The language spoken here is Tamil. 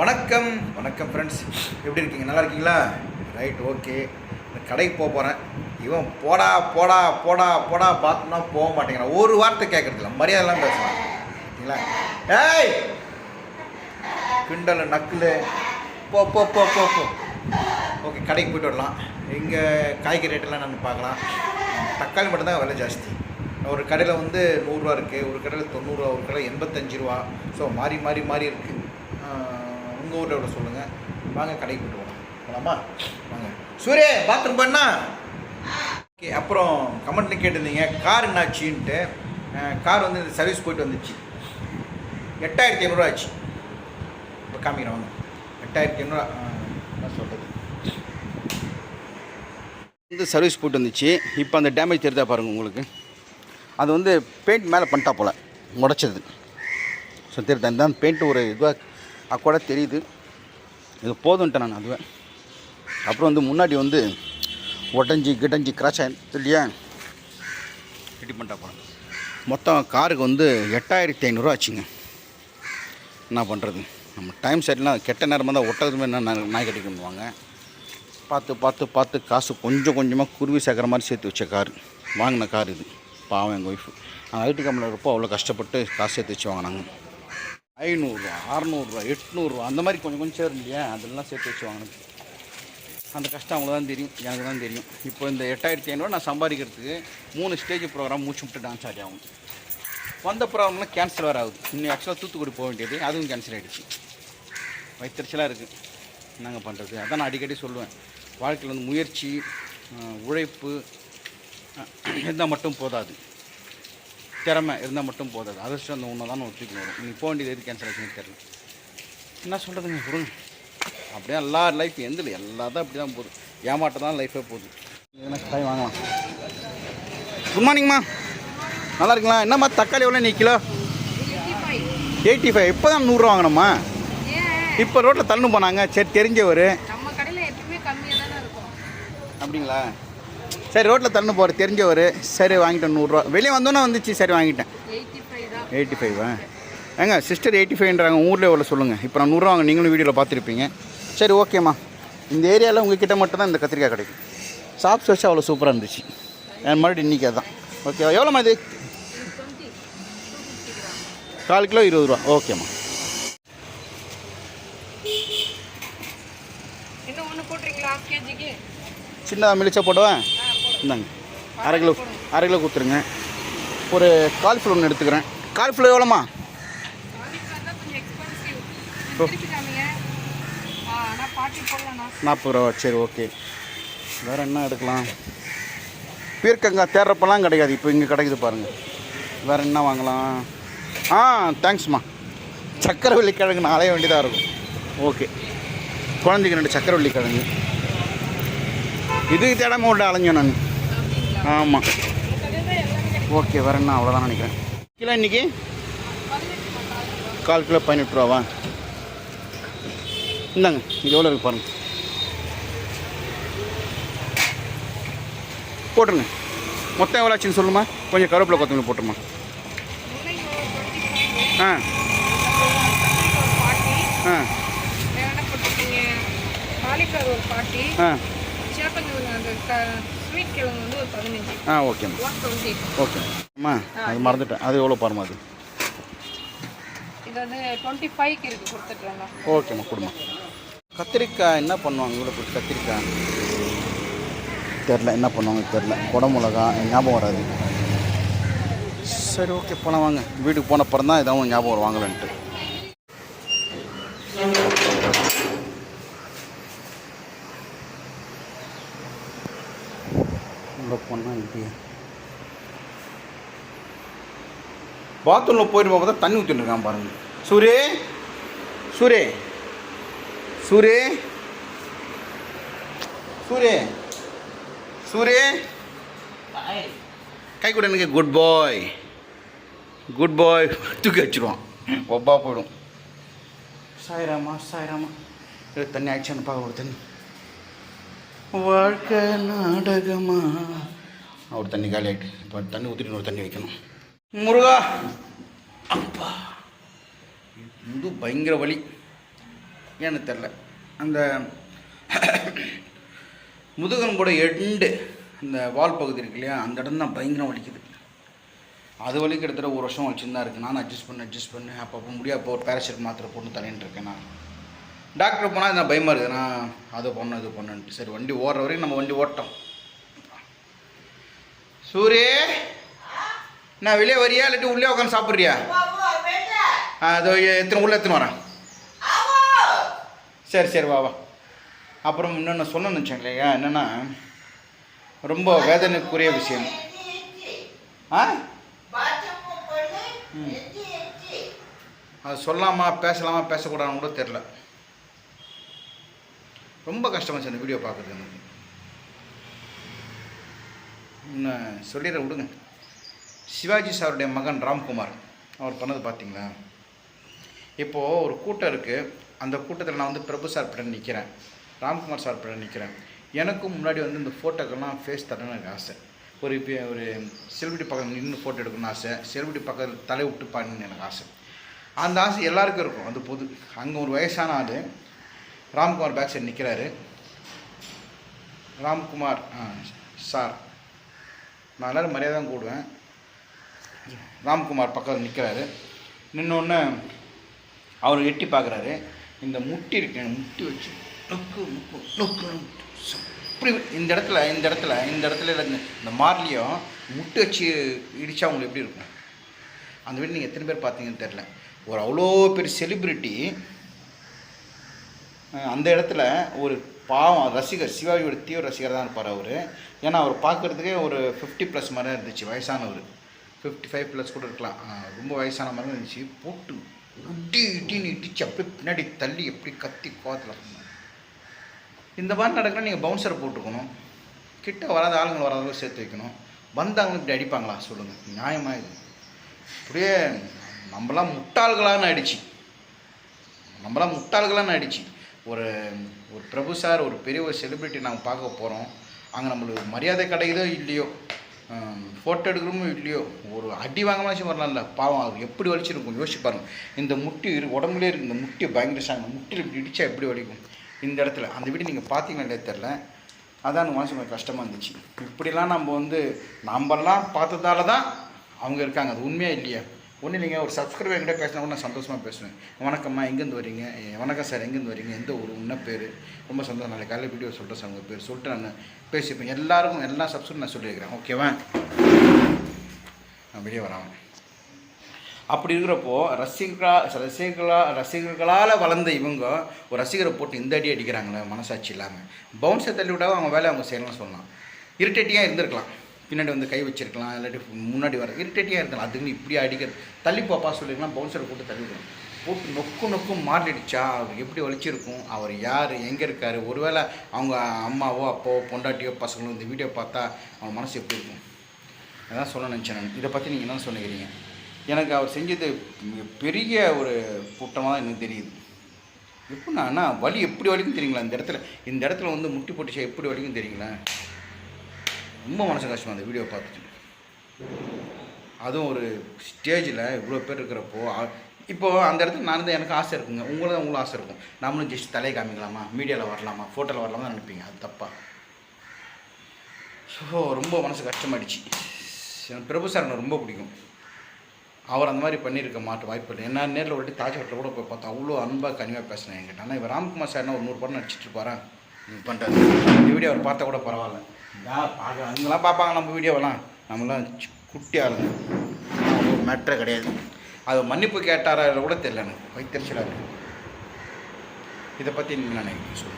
வணக்கம். வணக்கம் ஃப்ரெண்ட்ஸ் எப்படி இருக்கீங்க? நல்லா இருக்கீங்களா? ரைட் ஓகே கடைக்கு போக போகிறேன் இவன் போடா போடா போடா போடா பார்த்தோம்னா போக மாட்டேங்கிறான். ஒரு வார்த்தை கேட்கறதில்ல மரியாதைலாம் பேசுகிறான் சரிங்களா? ஏய்! கிண்டல் நக்குலு. போ போ போ போ போ. ஓகே கடைக்கு போயிட்டு வரலாம். இங்கே காய்கறி ரேட்டெல்லாம் நம்ம பார்க்கலாம். தக்காளி மட்டும்தான் விலை ஜாஸ்தி. ஒரு கடையில் வந்து நூறுரூவா இருக்குது ஒரு கடையில் தொண்ணூறுரூவா ஒரு கடையில் எண்பத்தஞ்சு ரூபா. ஸோ மாறி மாறி மாறி இருக்குது உங்கள் ஊரில் விட சொல்லுங்கள் வாங்க கடைக்கு போய்ட்டு போகலாம் போகலாமா வாங்க. சூரிய பாத்ரூம் பண்ணா? ஓகே அப்புறம் கமெண்ட்டில் கேட்டிருந்தீங்க கார் என்னாச்சுன்ட்டு. கார் வந்து இந்த சர்வீஸ் போயிட்டு வந்துச்சு. எட்டாயிரத்தி ஐநூறுரூவா ஆச்சு. இப்போ காமிக்கிறேன் வாங்க. எட்டாயிரத்தி ஐநூறுரூவா என்ன சொல்கிறது இந்த சர்வீஸ் போட்டு வந்துச்சு. இப்போ அந்த டேமேஜ் தெரிதா பாருங்கள் உங்களுக்கு. அது வந்து பெயிண்ட் மேலே பண்ணிட்டா போல். உடச்சது ஸோ தெரியுதா? இந்த பெயிண்ட் ஒரு இதுவாக அக்கூட தெரியுது. இது போதுன்ட்டேன் நான் அதுவே. அப்புறம் வந்து முன்னாடி வந்து உடஞ்சி கிடஞ்சி கிராஷ் ஆயிடுச்சு இல்லையா? ரெடி பண்ணிட்டா மொத்தம் காருக்கு வந்து எட்டாயிரத்தி ஐநூறுரூவா ஆச்சுங்க. என்ன பண்ணுறது நம்ம டைம் சைட்லாம் கெட்ட நேரமாக தான் ஒட்டதுமே என்ன நாய் நாய் கட்டிக்கணுவாங்க பார்த்து பார்த்து பார்த்து காசு கொஞ்சம் கொஞ்சமாக குருவி சேர்க்குற மாதிரி சேர்த்து வச்ச கார். வாங்கின கார் இது. பாவம் எங்கள் ஒய்ஃபு நான் ஐடி கம்பெனியில் இருப்போம் அவ்வளோ கஷ்டப்பட்டு காசு சேர்த்து வச்சு வாங்கினாங்க. ஐநூறுரூவா அறநூறுரூவா எட்நூறுரூவா அந்த மாதிரி கொஞ்சம் கொஞ்சம் சேரும் இல்லையா? அதெல்லாம் சேர்த்து வச்சு வாங்கினது அந்த கஷ்டம் அவங்களுக்கு தான் தெரியும் எனக்கு தான் தெரியும். இப்போ இந்த எட்டாயிரத்தி ஐநூறுவா நான் சம்பாதிக்கிறதுக்கு மூணு ஸ்டேஜ் ப்ரோக்ராம் மூச்சு விட்டு டான்ஸ் ஆடி ஆகும் வந்த ப்ரோக்ராம்லாம் கேன்சல் வேறு ஆகுது. இன்னும் ஆக்சுவலாக தூத்துக்குடி போக வேண்டியது அதுவும் கேன்சல் ஆகிடுச்சு வைத்தறிச்சலாக இருக்குது என்னங்க பண்ணுறது அதான் நான் அடிக்கடி சொல்லுவேன். வாழ்க்கையில் வந்து முயற்சி உழைப்பு இருந்தால் மட்டும் போதாது. திறமை இருந்தால் மட்டும் போதாது. அதிர்ஷ்டம் அந்த ஒன்று தான் ஒத்துக்கு வரும் நீ போக வேண்டியது எது கேன்சல் ஆச்சுன்னு தெரியல. என்ன சொல்கிறதுங்க விடுங்க. அப்படியே எல்லா லைஃப் எந்த எல்லா தான் அப்படி தான் போகுது. ஏமாட்டம் தான் லைஃபே போகுது. எதனா காய் வாங்கலாம். குட் மார்னிங்மா நல்லா இருக்குங்களா? என்னம்மா தக்காளி எவ்வளோ? நீ கிலோ? எயிட்டி ஃபைவ் இப்போ தான் நூறுரூவா வாங்கினோம்மா. இப்போ ரோட்டில் தள்ளு போனாங்க. சரி தெரிஞ்சவர். அப்படிங்களா? சரி ரோட்டில் தள்ளு போகிற தெரிஞ்சவர். சரி வாங்கிட்டேன் நூறுரூவா. வெளியே வந்தோன்னே வந்துச்சு சரி வாங்கிட்டேன். எயிட்டி ஃபைவ் ஏங்க சிஸ்டர் எயிட்டி ஃபைவ்ன்றாங்க ஊரில் எவ்வளோ சொல்லுங்கள் இப்போ நான் நூறுரூவா வாங்க நீங்களும் வீடியோவில் பார்த்துருப்பீங்க. சரி ஓகேம்மா இந்த ஏரியாவில் உங்ககிட்ட மட்டும் தான் இந்த கத்திரிக்காய் கிடைக்கும். சாப்ஸ் வச்சு அவ்வளோ சூப்பராக இருந்துச்சு. என் மறுபடியும் இன்றைக்கி அதான். ஓகேவா எவ்வளோம்மா இது? கால் கிலோ இருபது ரூபா. ஓகேம்மா சின்னதாக மிளிச்சா போடுவேன். இந்தாங்க. அரை கிலோ அரை கிலோ கொடுத்துருங்க. ஒரு கால்ஃப்ளவர் ஒன்று எடுத்துக்கிறேன். கால்ஃப்ளவர் எவ்வளோம்மா? காலிஃப்ளவர் தான் நாற்பது ரூபா. சரி ஓகே. வேறு என்ன எடுக்கலாம்? பீர்க்கங்காய் தேடுறப்பெல்லாம் கிடைக்காது இப்போ இங்கே கிடைக்குது பாருங்கள் வேறு என்ன வாங்கலாம்? ஆ தேங்க்ஸ்மா சக்கரவள்ளி கிழங்கு நான் அலைய வேண்டியதாக இருக்கும். ஓகே. குழந்தைக்கு ரெண்டு சக்கரவள்ளி கிழங்கு. இதுக்கு தேடாமல் உள்ள அலைஞ்சோம் நான். ஆமாம் ஓகே வேறு என்ன அவ்வளோதான் நினைக்கிறேன். கிலோ பண்ணாலும் கால் கிலோ பதினெட்டு ரூபாவா? இந்தாங்க இது எவ்வளோ இருக்கு பாருங்க. போட்டுருங்க. மொத்தம் எவ்வளோ ஆச்சுன்னு சொல்லுமா? கொஞ்சம் கருவேப்பிலை கொத்தமல்லி போட்டுருமா? ஆ. ஆ. காலிஃப்ளவர் ஒரு பாட்டி ஆ. சேப்பங்கிழங்கு அந்த ஸ்வீட் கிழங்கு வந்து ஒரு பதினஞ்சு. ஆ ஓகேம்மா ஒன் டுவெண்ட்டி ஓகே அம்மா அது மறந்துட்டேன். அது எவ்வளோ பாருமா அது? இது வந்து டுவெண்ட்டி ஃபைவ்க்கு இருக்குது கொடுத்துட்றாங்க ஓகேம்மா கொடுமா கத்திரிக்காய் என்ன பண்ணுவாங்க? போட்டு கத்திரிக்காய். தெரில என்ன பண்ணுவாங்க தெரில குடமிளகா ஞாபகம் வராது. சரி ஓகே போனால் வாங்க. வீட்டுக்கு போன அப்புறம் தான் ஏதாவது ஞாபகம் வரும் போனால் இல்லையே? பாத்ரூமில் போயிட்டு போக தான் தண்ணி ஊற்றிட்டு இருக்கான் பாருங்க. Sure sure sure sure sure. கை கூட எனக்கு குட் பாய் குட் பாய் தூக்கி வச்சிருவான். ஒப்பா போயிடும். சாய்ராமா சாய்ராமா. தண்ணி ஆயிடுச்சான்னு பார்க்க ஒரு தண்ணி. வாழ்க்கை நாடகமா? ஒரு தண்ணி காலி ஆகிட்டு இப்போ தண்ணி ஊற்றிட்டு ஒரு தண்ணி வைக்கணும் முருகா அப்பா இது பயங்கர வலி ஏன்னு தெரில அந்த முதுகன் கூட எண்டு இந்த வால் பகுதி இருக்கு இல்லையா அந்த இடம் தான் பயங்கரம் வலிக்குது அது வலி கிட்டத்தட்ட ஒரு வருஷம் வச்சுன்னு தான் இருக்குது நானும் அட்ஜஸ்ட் பண்ணி. அட்ஜஸ்ட் பண்ணி அப்பப்போ முடியாது இப்போ ஒரு பேராசிட் மாத்திரை போட்டு தலையின்னு இருக்கேன் நான் டாக்டர் போனால் நான் பயமாக இருக்குது நான் அதை பண்ண இது பண்ணுன்ட்டு சரி வண்டி ஓடுற வரைக்கும் நம்ம வண்டி ஓட்டோம் சூரி நான் வெளியே வரியா இல்லாட்டி உள்ளே உட்காந்து சாப்பிட்றியா? அதோ எத்தனை உள்ள எத்தனை வரேன். சரி சரி வா வா. அப்புறம் இன்னொன்று சொன்னேன்னு வச்சேன் இல்லையா என்னென்னா ரொம்ப வேதனைக்குரிய விஷயம். ஆ? அது சொல்லாமா பேசலாமா பேசக்கூடாதுன்னு கூட தெரில. ரொம்ப கஷ்டமாக சார் இந்த வீடியோ பார்க்குறது எனக்கு. சொல்லிடுற விடுங்க. சிவாஜி சாருடைய மகன் ராம்குமார். அவர் பண்ணது பார்த்தீங்களா? இப்போது ஒரு கூட்டம் இருக்குது அந்த கூட்டத்தில் நான் வந்து பிரபு சார் பின்னாடி நிற்கிறேன் ராம்குமார் சார் பின்னாடி நிற்கிறேன் எனக்கும் முன்னாடி வந்து இந்த ஃபோட்டோக்கெல்லாம் ஃபேஸ் தரணும்னு எனக்கு ஆசை. ஒரு இப்போ ஒரு செலிபிரிட்டி பக்கத்தில் நின்று ஃபோட்டோ எடுக்கணும்னு ஆசை. செலிபிரிட்டி பக்கத்தில் தலை விட்டு பாடணும்னு எனக்கு ஆசை. அந்த ஆசை எல்லாருக்கும் இருக்கும். அது பொது அங்கே ஒரு வயசான ஆள் ராம்குமார் பேக் சைடு நிற்கிறாரு ராம்குமார் ஆ சார். நான் எல்லோரும் மரியாதை தான் கூடுவேன். ராம்குமார் பக்கத்தில் நிற்கிறாரு நின்னொன்று அவர் எட்டி பார்க்குறாரு இந்த முட்டி இருக்கு முட்டி வச்சு நொக்கு நொக்கு நொக்கு நொக்கு. அப்படி இந்த இடத்துல இந்த இடத்துல இந்த இடத்துல இந்த- இந்த மார்லையும் வச்சு இடித்தா அவங்களுக்கு எப்படி இருக்கும்? அந்த வீடு நீங்கள் எத்தனை பேர் பார்த்தீங்கன்னு தெரில ஒரு அவ்வளோ பெரிய செலிப்ரிட்டி அந்த இடத்துல ஒரு பாவம் ரசிகர் சிவாஜியோட தீவிர ரசிகர் தான் இருப்பார் அவர். ஏன்னா அவர் பார்க்குறதுக்கே ஒரு ஃபிஃப்டி ப்ளஸ் மாதிரி இருந்துச்சு வயசானவர். ஃபிஃப்டி ஃபைவ் ப்ளஸ் கூட இருக்கலாம். ரொம்ப வயசான மாதிரி தான் இருந்துச்சு. போட்டு இட்டி இட்டின்னு இடிச்சு அப்படியே பின்னாடி தள்ளி எப்படி கத்தி கோவத்தில் இந்த மாதிரி நடக்கிற நீங்கள் பவுன்சரை போட்டுக்கணும். கிட்ட வராத ஆளுங்கள் வராத சேர்த்து வைக்கணும். வந்தவங்க இப்படி அடிப்பாங்களா? சொல்லுங்கள் நியாயமாக இது. அப்படியே நம்மளாம் முட்டாள்களான்னு அடிச்சு நம்மளாம் முட்டாள்களான்னு அடிச்சு ஒரு ஒரு பிரபு சார் ஒரு பெரிய ஒரு செலிப்ரிட்டி நாங்கள் பார்க்க போகிறோம் அங்கே நம்மளுக்கு மரியாதை கிடைக்குதோ இல்லையோ ஃபோட்டோ எடுக்கிறோமோ இல்லையோ ஒரு அடி வாங்கமாச்சும் வரலாம்ல பாவம் அது எப்படி வலிச்சிருக்கும் யோசிச்சு பாருங்கள் இந்த முட்டி இரு உடம்புலே இருக்கு இந்த முட்டி பயங்கர சாங்க முட்டியில் இப்படி இடிச்சா எப்படி வலிக்கும்? இந்த இடத்துல அந்த வீடு நீங்கள் பார்த்தீங்களே தெரில அதான் மனசு கொஞ்சம் கஷ்டமாக இருந்துச்சு. இப்படிலாம் நம்ம வந்து நம்மலாம் பார்த்ததால தான் அவங்க இருக்காங்க. அது உண்மையாக இல்லையா? ஒன்றும் இல்லைங்க ஒரு சப்ஸ்கிரைபர் என்கிட்ட பேசினா கூட நான் சந்தோஷமாக பேசுவேன். வணக்கம்மா எங்கேருந்து வரீங்க? வணக்கம் சார் எங்கேருந்து வரீங்க? எந்த ஊர்? உன்ன பேர்? ரொம்ப சந்தோஷம் நாளைக்கு காலையில் வீடியோ சொல்கிறேன் சார் உங்கள் பேர். சொல்லிட்டு நான் பேசிப்பேன். எல்லாருக்கும் எல்லா சப்ஸ்கிரைபர் நான் சொல்லியிருக்கிறேன். ஓகேவா நான் வெளியே வராமல் அப்படி இருக்கிறப்போ ரசிகர்களா ரசிகர்களா ரசிகர்களால் வளர்ந்த இவங்க ஒரு ரசிகரை போட்டு இந்த அடி அடிக்கிறாங்களே மனசாட்சி இல்லாமல் பவுன்ஸை தள்ளி விட்டாலும் அவங்க வேலை அவங்க செய்யணும்னு சொல்லலாம். இரிட்டேட்டியாக இருந்திருக்கலாம். பின்னாடி வந்து கை வச்சிருக்கலாம் இல்லாட்டி முன்னாடி வர இரிட்டேட்டியாக இருக்கலாம். அதுக்குன்னு இப்படி அடிக்கிறது. தள்ளி பாப்பா பவுன்சரை போட்டு தள்ளி போட்டு நொக்கு நொக்கும் மாட்டிடுச்சா? அவர் எப்படி வலிச்சிருக்கும் அவர் யார்? எங்கே இருக்கார்? ஒருவேளை அவங்க அம்மாவோ அப்பாவோ பொண்டாட்டியோ பசங்களோ இந்த வீடியோ பார்த்தா அவங்க மனசு எப்படி இருக்கும்? அதான் சொல்ல நினச்சேன் நான். இதை பற்றி நீங்கள் என்ன சொல்லுகிறீங்க? எனக்கு அவர் செஞ்சது மிக பெரிய ஒரு கூட்டமாக தான் எனக்கு தெரியுது. எப்படின்னா வலி எப்படி வலிக்கும் தெரியுங்களா? இந்த இடத்துல இந்த இடத்துல வந்து முட்டி போட்டுச்சா எப்படி வலிக்கும் தெரியுங்களா? ரொம்ப மனசு கஷ்டம் அந்த வீடியோ பார்த்துட்டு. அதுவும் ஒரு ஸ்டேஜில் இவ்வளோ பேர் இருக்கிறப்போ இப்போது அந்த இடத்துல நான் தான் எனக்கு ஆசை இருக்குங்க. உங்களுக்கு உங்களும் ஆசை இருக்கும். நம்மளும் ஜஸ்ட் தலையை காமிக்கலாமா? மீடியாவில் வரலாமா? ஃபோட்டோவில் வரலாமா தான் நினைப்பீங்க. அது தப்பா. ஸோ ரொம்ப மனசு கஷ்டமாயிடுச்சு. எனக்கு பிரபு சார் எனக்கு ரொம்ப பிடிக்கும். அவர் அந்த மாதிரி பண்ணியிருக்க மாட்டு வாய்ப்பு இல்லை. என்ன நேரில் ஒரு தாஜ் ஹோட்டலில் கூட போய் பார்த்தா அவ்வளோ அன்பாக கனிவாக பேசினேன் என்கிட்ட. ஆனால் இவர் ராம்குமார் சார்னா ஒரு நூறு படம் நடிச்சிட்டு இருப்பாரா? பண்ணுறாரு இந்த வீடியோ அவர் பார்த்தா கூட பரவாயில்ல. பார்க்க அவங்களாம் பார்ப்பாங்க நம்ம வீடியோவெல்லாம் நம்மளாம் குட்டி ஆளுங்க ஒரு மேட்ரே கிடையாது. அது மன்னிப்பு கேட்டாரா கூட தெரியல எனக்கு. வைத்தறிச்சலாக இருக்கு. இதை பற்றி நினைக்கிறீங்க? சொல்லுங்கள்